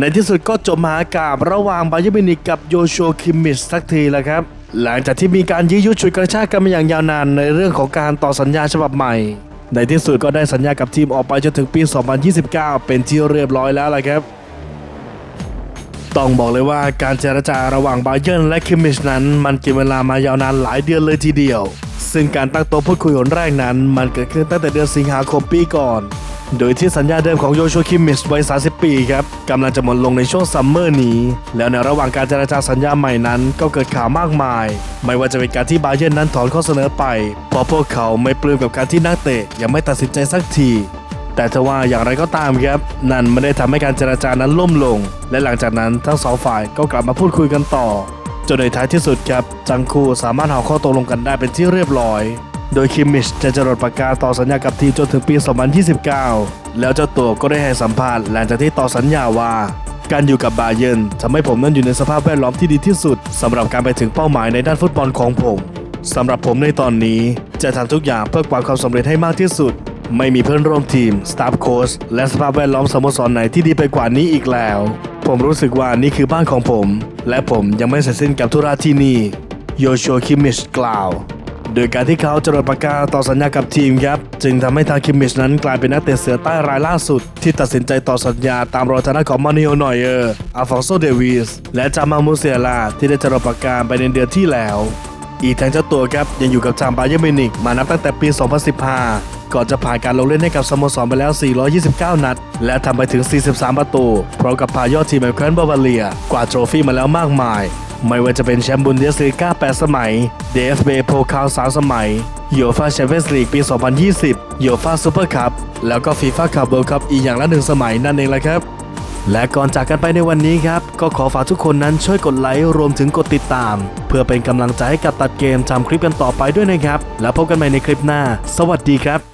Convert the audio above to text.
ในที่สุดก็จบมหากาบระหว่างบายร์นมินิกกับโยชัวคิมมิชสักทีแล้วครับ หลังจากที่มีการยื้อยุดฉุดกระชากกันมาอย่างยาวนานในเรื่องของการต่อสัญญาฉบับใหม่ ในที่สุดก็ได้สัญญากับทีมออกไปจนถึงปี 2029 เป็นที่เรียบร้อยแล้วละครับ ต้องบอกเลยว่าการเจรจาระหว่างบาเยิร์นและคิมมิชนั้น มันกินเวลามายาวนานหลายเดือนเลยทีเดียว ซึ่งการตั้งโต๊ะพูดคุยหนแรกนั้น มันเกิดขึ้นตั้งแต่เดือนสิงหาคมปีก่อน โดยที่สัญญาเดิมของโยชัวคิมมิชวัย 30 ปีครับกำลังจะหมดลงในช่วงซัมเมอร์นี้ แล้วในระหว่างการเจรจาสัญญาใหม่นั้นก็เกิดข่าวมากมาย ไม่ว่าจะเป็นการที่บาเยิร์นนั้นถอนข้อเสนอไปเพราะพวกเขาไม่ปลื้มกับการที่นักเตะยังไม่ตัดสินใจสักทีแต่ทว่าอย่างไรก็ตามครับ นั่นไม่ได้ทำให้การเจรจานั้นล่มลง และหลังจากนั้นทั้งสองฝ่ายก็กลับมาพูดคุยกันต่อ จนในท้ายที่สุดครับจังคูสามารถหาข้อตกลงกันได้เป็นที่เรียบร้อย โดยคิมมิชจะจรดปากกาต่อสัญญากับทีมจนถึงปี 2029 แล้วเจ้าตัวก็ได้ให้สัมภาษณ์หลังจากที่ต่อสัญญาว่า การอยู่กับบาเยนทำให้ผมนั้นอยู่ในสภาพแวดล้อมที่ดีที่สุดสำหรับการไปถึงเป้าหมายในด้านฟุตบอลของผมสำหรับผมในตอนนี้จะทำทุกอย่างเพื่อกวาดความสำเร็จให้มากที่สุด ไม่มีเพื่อนร่วมทีม สตาฟโค้ชและสภาพแวดล้อมสโมสรไหนที่ดีไปกว่านี้อีกแล้ว ผมรู้สึกว่านี่คือบ้านของผม และผมยังไม่เสร็จสิ้นกับธุระที่นี่โยชัวคิมมิชกล่าว โดยการที่เขาจรดปากกาต่อสัญญากับทีมครับ จึงทำให้ทางคิมมิชนั้นกลายเป็นนักเตะเสือใต้รายล่าสุด ที่ตัดสินใจต่อสัญญาตามรอยทางด้านของมานิโอนอยเออร์อาฟองโซเดวิส และจามามูเซียลาที่ได้จรดปากกาไปในเดือนที่แล้ว อีกทั้งเจ้าตัวครับยังอยู่กับทางบาเยอร์มินิกมานับตั้งแต่ปี 2015 ก่อนจะผ่านการลงเล่นให้กับสโมสรไปแล้ว 429 นัด และทำไปถึง 43 ประตู พร้อมกับพายอดทีมแมคเคิลบาวาเลีย กว่าดโทรฟี่มาแล้วมากมาย ไม่ว่าจะเป็นแชมป์บุนเดสลีกา 8 สมัย DFB โพคาล3สมัยยูฟาแชมเปี้ยนส์ลีกปี 2020ยูฟาซูเปอร์คัพ แล้วก็ฟีฟ่าคัพเวิลด์คัพอีกอย่างละหนึ่งสมัยนั่นเองแหละครับและก่อนจากกันไปในวันนี้ครับ ก็ขอฝากทุกคนนั้นช่วยกดไลค์รวมถึงกดติดตาม เพื่อเป็นกำลังใจให้กับตัดเกมทำคลิปกันต่อไปด้วยนะครับ แล้วพบกันใหม่ในคลิปหน้า สวัสดีครับ